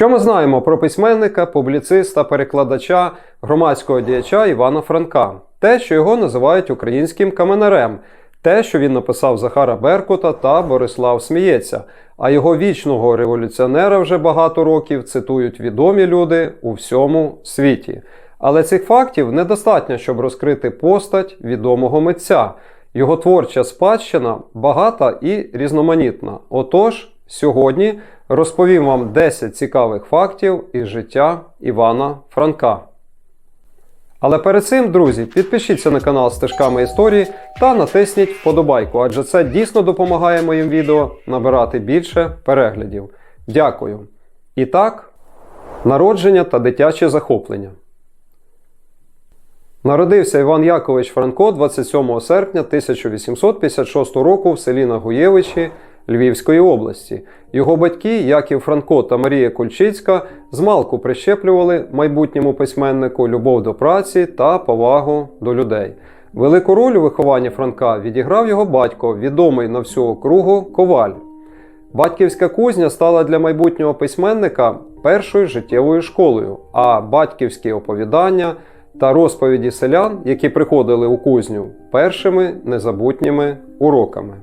Що ми знаємо про письменника, публіциста, перекладача, громадського діяча Івана Франка? Те, що його називають українським каменарем, те, що він написав Захара Беркута та Борислав Сміється, а його вічного революціонера вже багато років цитують відомі люди у всьому світі. Але цих фактів недостатньо, щоб розкрити постать відомого митця. Його творча спадщина багата і різноманітна. Отож, сьогодні розповім вам 10 цікавих фактів із життя Івана Франка. Але перед цим, друзі, підпишіться на канал Стежками історії та натисніть вподобайку, адже це дійсно допомагає моїм відео набирати більше переглядів. Дякую. І так, народження та дитяче захоплення. Народився Іван Якович Франко 27 серпня 1856 року в селі Нагуєвичі Львівської області. Його батьки, Яків Франко та Марія Кульчицька, змалку прищеплювали майбутньому письменнику любов до праці та повагу до людей. Велику роль у вихованні Франка відіграв його батько, відомий на всю округу Коваль. Батьківська кузня стала для майбутнього письменника першою життєвою школою, а батьківські оповідання та розповіді селян, які приходили у кузню, першими незабутніми уроками.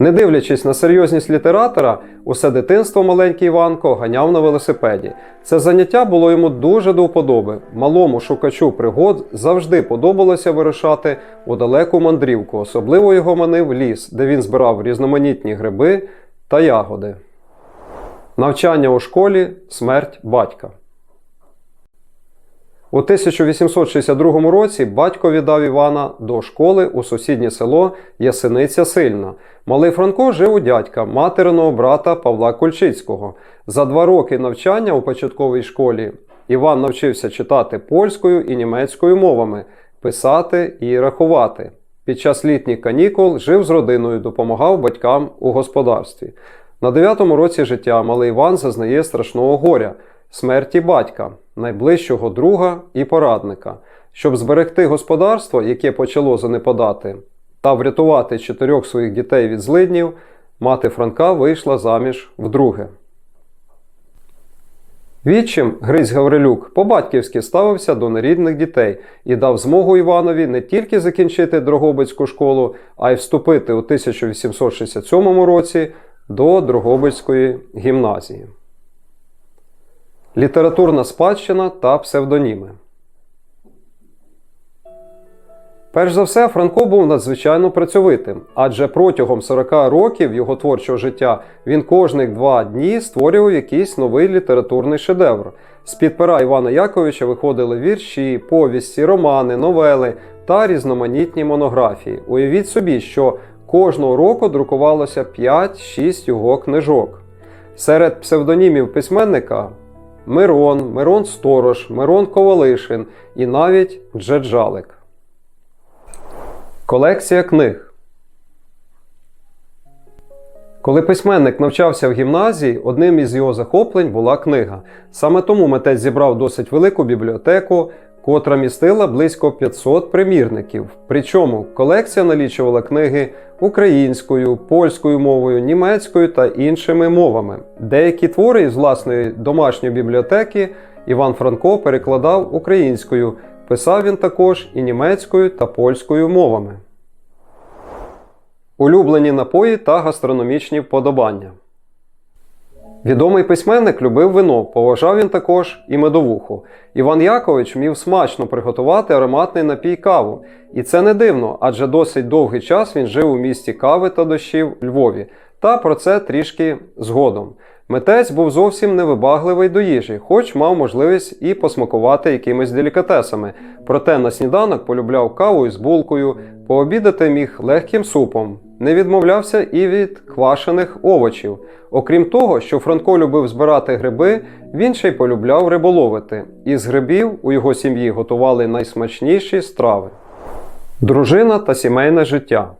Не дивлячись на серйозність літератора, усе дитинство маленький Іванко ганяв на велосипеді. Це заняття було йому дуже до вподоби. Малому шукачу пригод завжди подобалося вирушати у далеку мандрівку. Особливо його манив ліс, де він збирав різноманітні гриби та ягоди. Навчання у школі смерть батька. У 1862 році батько віддав Івана до школи у сусіднє село Ясиниця Сильна. Малий Франко жив у дядька, материного брата Павла Кульчицького. За два роки навчання у початковій школі Іван навчився читати польською і німецькою мовами, писати і рахувати. Під час літніх канікул жив з родиною, допомагав батькам у господарстві. На дев'ятому році життя малий Іван зазнає страшного горя смерті батька, найближчого друга і порадника. Щоб зберегти господарство, яке почало занепадати, та врятувати чотирьох своїх дітей від злиднів, мати Франка вийшла заміж вдруге. Відчим Гризь Гаврилюк по-батьківськи ставився до нерідних дітей і дав змогу Іванові не тільки закінчити Дрогобицьку школу, а й вступити у 1867 році до Дрогобицької гімназії. Літературна спадщина та псевдоніми. Перш за все, Франко був надзвичайно працьовитим, адже протягом 40 років його творчого життя він кожних два дні створював якийсь новий літературний шедевр. З-під пера Івана Яковича виходили вірші, повісті, романи, новели та різноманітні монографії. Уявіть собі, що кожного року друкувалося 5-6 його книжок. Серед псевдонімів письменника Мирон, Мирон Сторож, Мирон Ковалишин і навіть Джеджалик. Колекція книг. Коли письменник навчався в гімназії, одним із його захоплень була книга. Саме тому митець зібрав досить велику бібліотеку, котра містила близько 500 примірників. Причому колекція налічувала книги українською, польською мовою, німецькою та іншими мовами. Деякі твори з власної домашньої бібліотеки Іван Франко перекладав українською. Писав він також і німецькою та польською мовами. Улюблені напої та гастрономічні вподобання. Відомий письменник любив вино, поважав він також і медовуху. Іван Якович вмів смачно приготувати ароматний напій каву. І це не дивно, адже досить довгий час він жив у місті кави та дощів Львові. Та про це трішки згодом. Митець був зовсім невибагливий до їжі, хоч мав можливість і посмакувати якимись делікатесами. Проте на сніданок полюбляв каву із булкою, пообідати міг легким супом, не відмовлявся і від квашених овочів. Окрім того, що Франко любив збирати гриби, він ще й полюбляв риболовити. Із грибів у його сім'ї готували найсмачніші страви. Дружина та сімейне життя.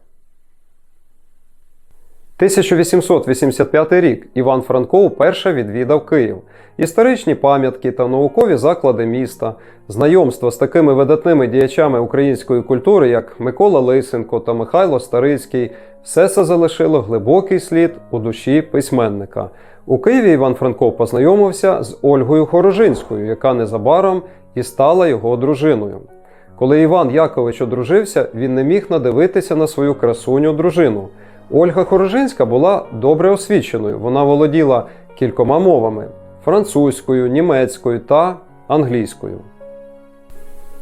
1885 рік Іван Франко вперше відвідав Київ. Історичні пам'ятки та наукові заклади міста, знайомство з такими видатними діячами української культури, як Микола Лисенко та Михайло Старицький, все це залишило глибокий слід у душі письменника. У Києві Іван Франко познайомився з Ольгою Хорожинською, яка незабаром і стала його дружиною. Коли Іван Якович одружився, він не міг надивитися на свою красуню дружину. Ольга Хорожинська була добре освіченою. Вона володіла кількома мовами французькою, німецькою та англійською.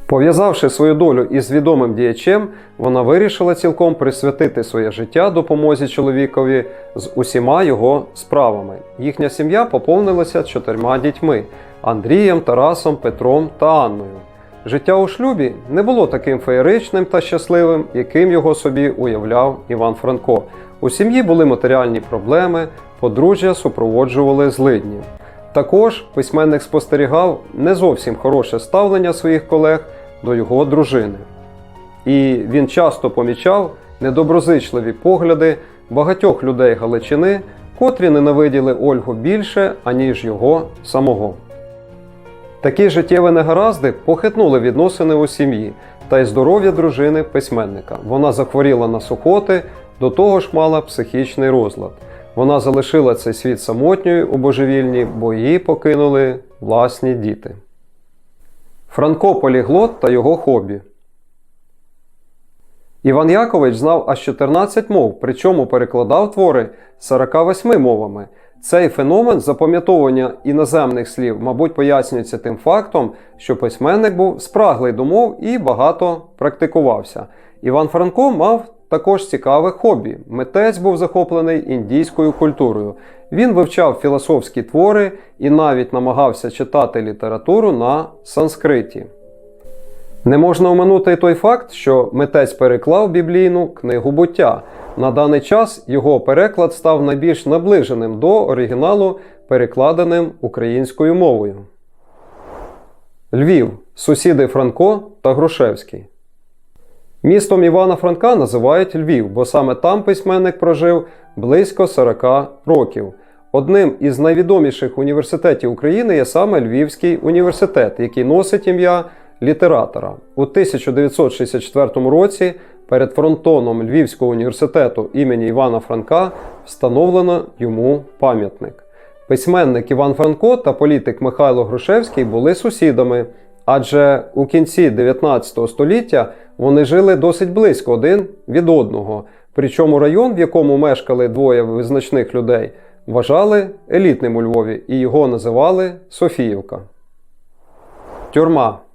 Пов'язавши свою долю із відомим діячем, вона вирішила цілком присвятити своє життя допомозі чоловікові з усіма його справами. Їхня сім'я поповнилася чотирма дітьми Андрієм, Тарасом, Петром та Анною. Життя у шлюбі не було таким феєричним та щасливим, яким його собі уявляв Іван Франко. У сім'ї були матеріальні проблеми, подружжя супроводжували злидні. Також письменник спостерігав не зовсім хороше ставлення своїх колег до його дружини. І він часто помічав недоброзичливі погляди багатьох людей Галичини, котрі ненавиділи Ольгу більше, аніж його самого. Такі життєві негаразди похитнули відносини у сім'ї та й здоров'я дружини письменника. Вона захворіла на сухоти, до того ж мала психічний розлад. Вона залишила цей світ самотньою у божевільні, бо її покинули власні діти. Франко Поліглот та його хобі. Іван Якович знав аж 14 мов, причому перекладав твори 48 мовами. Цей феномен запам'ятовування іноземних слів, мабуть, пояснюється тим фактом, що письменник був спраглий до мов і багато практикувався. Іван Франко мав також цікаве хобі. Митець був захоплений індійською культурою. Він вивчав філософські твори і навіть намагався читати літературу на санскриті. Не можна оминути й той факт, що митець переклав біблійну книгу буття. На даний час його переклад став найбільш наближеним до оригіналу, перекладеним українською мовою. Львів. Сусіди Франко та Грушевський. Містом Івана Франка називають Львів, бо саме там письменник прожив близько 40 років. Одним із найвідоміших університетів України є саме Львівський університет, який носить ім'я літератора. У 1964 році перед фронтоном Львівського університету імені Івана Франка встановлено йому пам'ятник. Письменник Іван Франко та політик Михайло Грушевський були сусідами, адже у кінці 19 століття вони жили досить близько один від одного. Причому район, в якому мешкали двоє визначних людей, вважали елітним у Львові і його називали Софіївка. Тюрма.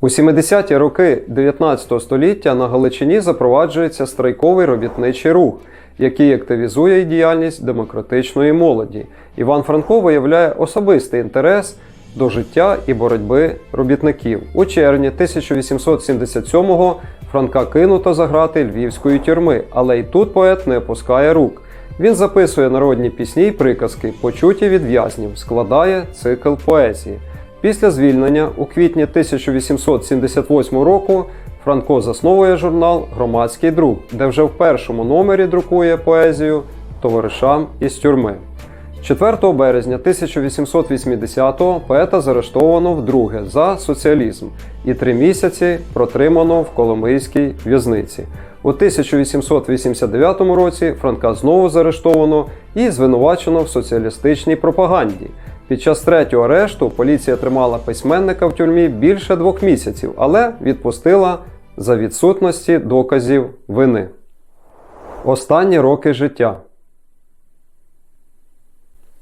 У 70-ті роки 19 століття на Галичині запроваджується страйковий робітничий рух, який активізує діяльність демократичної молоді. Іван Франко виявляє особистий інтерес до життя і боротьби робітників. У червні 1877-го Франка кинуто за грати львівської тюрми, але й тут поет не опускає рук. Він записує народні пісні й приказки, почуті від в'язнів, складає цикл поезії. Після звільнення у квітні 1878 року Франко засновує журнал Громадський друк, де вже в першому номері друкує поезію товаришам із тюрми. 4 березня 1880-го поета заарештовано вдруге за соціалізм і три місяці протримано в Коломийській в'язниці. У 1889 році Франка знову заарештовано і звинувачено в соціалістичній пропаганді. Під час третього арешту поліція тримала письменника в тюрмі більше двох місяців, але відпустила за відсутності доказів вини. Останні роки життя.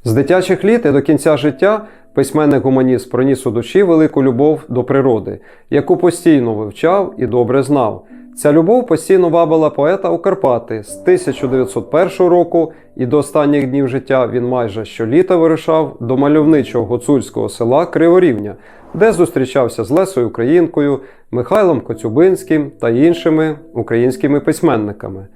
З дитячих літ і до кінця життя письменник-гуманіст проніс у душі велику любов до природи, яку постійно вивчав і добре знав. Ця любов постійно вабила поета у Карпати з 1901 року і до останніх днів життя він майже щоліта вирушав до мальовничого гуцульського села Криворівня, де зустрічався з Лесою Українкою, Михайлом Коцюбинським та іншими українськими письменниками.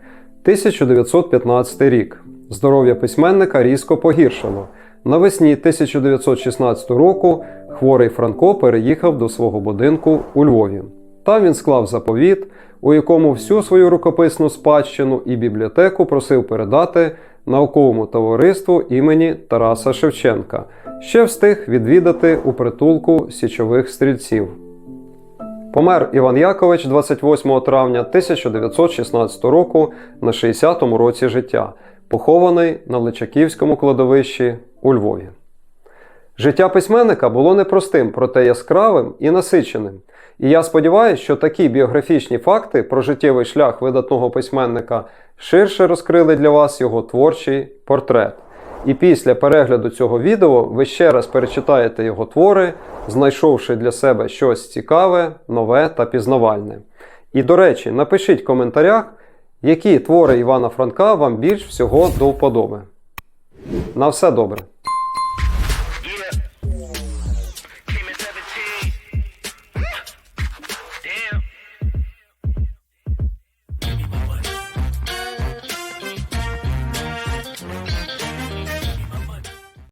1915 рік. Здоров'я письменника різко погіршило. Навесні 1916 року хворий Франко переїхав до свого будинку у Львові. Там він склав заповіт, у якому всю свою рукописну спадщину і бібліотеку просив передати науковому товариству імені Тараса Шевченка, ще встиг відвідати у притулку січових стрільців. Помер Іван Якович 28 травня 1916 року на 60-му році життя, похований на Личаківському кладовищі у Львові. Життя письменника було непростим, проте яскравим і насиченим. І я сподіваюся, що такі біографічні факти про життєвий шлях видатного письменника ширше розкрили для вас його творчий портрет. І після перегляду цього відео ви ще раз перечитаєте його твори, знайшовши для себе щось цікаве, нове та пізнавальне. І до речі, напишіть в коментарях, які твори Івана Франка вам більш всього до вподоби. На все добре!